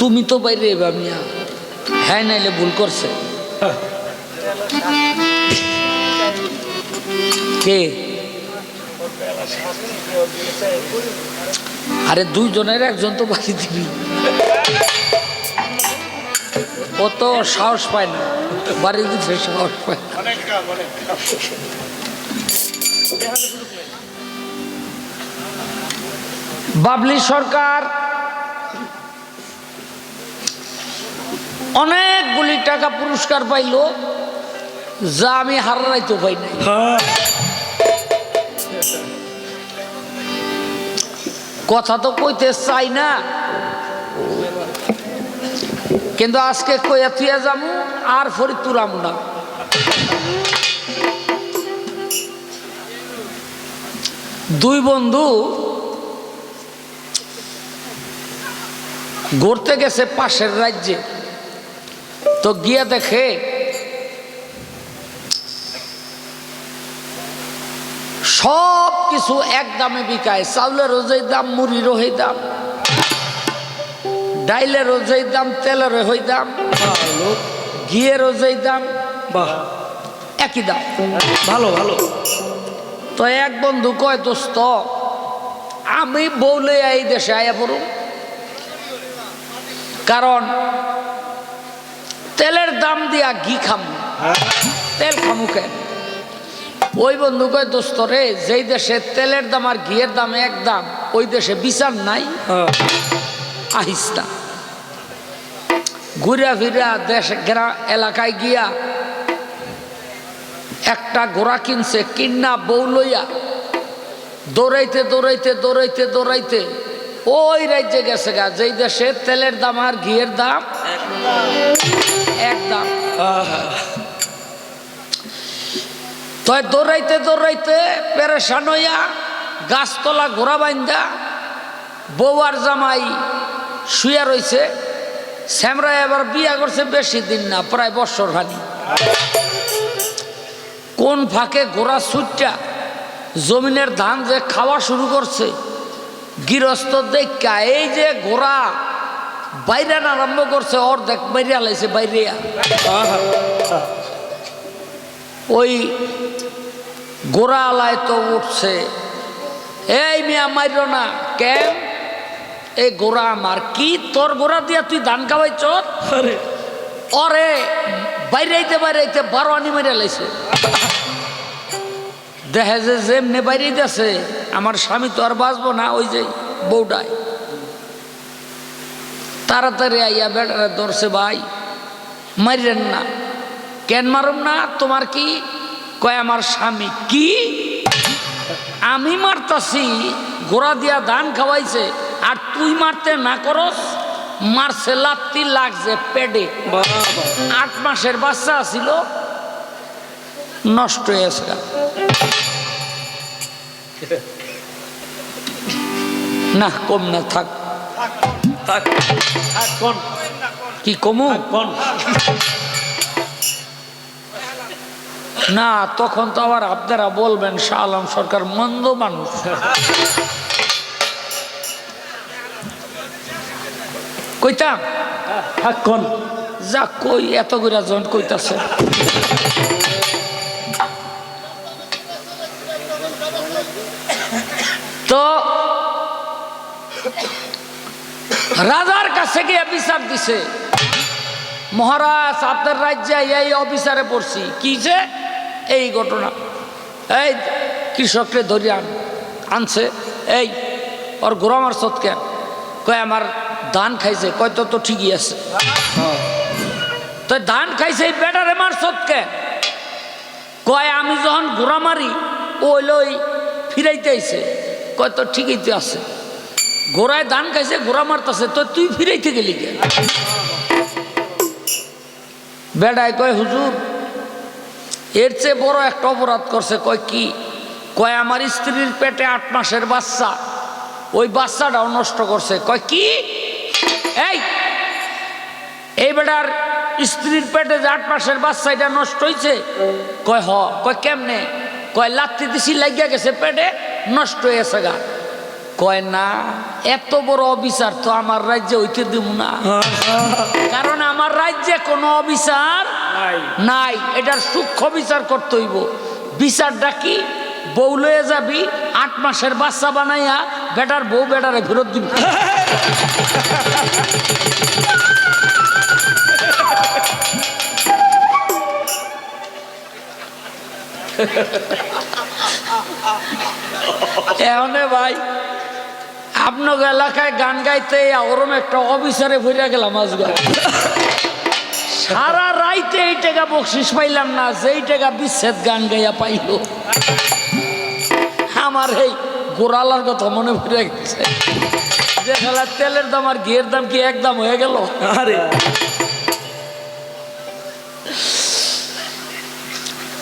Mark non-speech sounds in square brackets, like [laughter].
তুমি তো বাইরে এবার মিয়া। হ্যাঁ নাইলে ভুল করছে। কে? আরে দুইজনের একজন তো বাড়ি দিবি। ও তো সাহস পায় না। বাড়ি দিতে সাহস পায় বাবলি সরকার অনেকগুলি টাকা পুরস্কার পাইল, যা আমি হারাইতে পাই নাই। কথা তো কইতে চাই না, কিন্তু আজকে কইয়া থুয়া যাব আর ফরি তুরাম না। দুই বন্ধু ঘুরতে গেছে পাশের রাজ্যে। তো গিয়ে দেখে সব কিছু এক দামে বিকায়। চাউলের ওজেই দাম মুড়ির ওই দাম ডাইলের ওজেই দাম তেলের ওই দাম ঘিয়ের ওজেই দাম বাহ। একই দাম। ভালো ভালো। তো এক বন্ধু কয় দোস্ত আমি বৌলে এই দেশে আয়া পড়ুম। কারণ তেলের দাম দিয়া ঘি খাম। তেল খামু কেন ওই বন্ধু কয় দোস্ত রে যেই দেশে তেলের দাম আর ঘিয়ের দাম এক দাম ওই দেশে বিচার নাই। হ্যাঁ। আহিস না। ঘুরা ফিরা দেশ গ্রাম এলাকায় গিয়া একটা ঘোড়া কিনছে কিন্না বউ লইয়া। দৌড়াইতে দৌড়াইতে দৌড়াইতে দৌড়াইতে ওই রাজ্যে গেছে গা, যেই দেশে তেলের দাম আর ঘিয়ের দাম এক দাম দৌড়াইতে দৌড়াইতে পেরেশান হইয়া গাছতলা ঘোড়া বাইন্দা বউ আর জামাই শুয়া রইছে। শ্যামরা এবার বিয়া করছে বেশি দিন না, প্রায় বছর হানি কোন ফাঁকে ঘোড়া ছুটটা, জমিনের ধান যে খাওয়া শুরু করছে গৃহস্থ দেখা এই যে ঘোড়া বাইরে আরম্ভ করছে অর্ধেক বাইরে লাইছে বাইরে। আহা, ওই গোড়ালায় তো উঠছে। এই মিয়া মাইর না। কেন? এই গোড়া আমার। কি তোর গোড়া দিয়া তুই ধান খাওয়াই চোর অরে বাইরেইতে বাইরেইতে বারো আনি মেরে লাইছে। দেখে যে যেমনে বাইরে যাচ্ছে আমার স্বামী তো আর বাঁচবো না ওই যে বউটাই। তাড়াতাড়ি আইয়া বেড়ারে ধরছে ভাই মারিলেন না। কেন মারুম না? তোমার কি? কয় আমার স্বামী কি? আমি মারতাছি গোড়া দিয়া ধান খাওয়াইছে আর তুই মারতে না করস মারছে লাত্তি লাগছে পেডে বাবা। আট মাসের বাচ্চা ছিল নষ্ট হয়েছে না কম না থাক। কি কমু? কোন না তখন তো আবার আপনারা বলবেন শাহ আলম সরকার মন্দ মানুষ। কইতাম? থাক যা কই এত করে জন কইতাছে। রাজার কাছে গিয়ে বিচার দিছে। মহারাজ, আপনার রাজ্যে এই অফিসারে পড়ছি। কি যে? এই ঘটনা। এই কৃষককে ধরে আন, আনছে। এই, ওর ঘোরা মারছত কেন কয়, আমার ধান খাইছে। কয়, তো ঠিকই আছে। তো ধান খাইছে, এই বেটারে মারছত কে কয়, আমি যখন ঘোরা মারি ওই লই ফিরাইতে আইছে। কয়, তো ঠিকই তো আছে। ঘোড়ায় দান খাইছে ঘোড়া মারতাছে, তো তুই ফিরাইতে গেলি কে? বেড়ায় কয়, হুজুর, এর চেয়ে বড় একটা অপরাধ করছে। কয়, কি? কয়, আমার স্ত্রীর পেটে আট মাসের বাচ্চা। ওই বাচ্চাটাও নষ্ট করছে। কয়, কি? এই এই বেটার স্ত্রীর পেটে যে আট মাসের বাচ্চা এটা নষ্ট হয়েছে কয়, হ। কয়, কেমনে? কয়, লাত্তি দিছি লাগিয়া গেছে পেটে, নষ্ট হয়েছে গা। কয় না এত বড় অবিচার তো আমার রাজ্যে হইতে দিব না। কারণ আমার রাজ্যে কোনো অবিচার নাই। নাই। এটার সূক্ষ্ম বিচার করতে হইব। বিচারটা কি? বউ লয়ে যাবি আট মাসের বাচ্চা বানাইয়া বেটার বউ বেটারে ফেরত দিবি। [laughs] এহনে ভাই আপনার এলাকায় গান গাইতে ওরম একটা অফিসারে ভরে গেলাম আজকাল সারা রাইতে এই টাকা বকশিস পাইলাম না, যেই টাকা বিচ্ছেদ গান গাইয়া পাইল। আমার এই গোড়ালার কথা মনে পড়ে গেছে। যে তেলের দাম আর ঘিয়ের দাম কি একদম হয়ে গেল? আরে।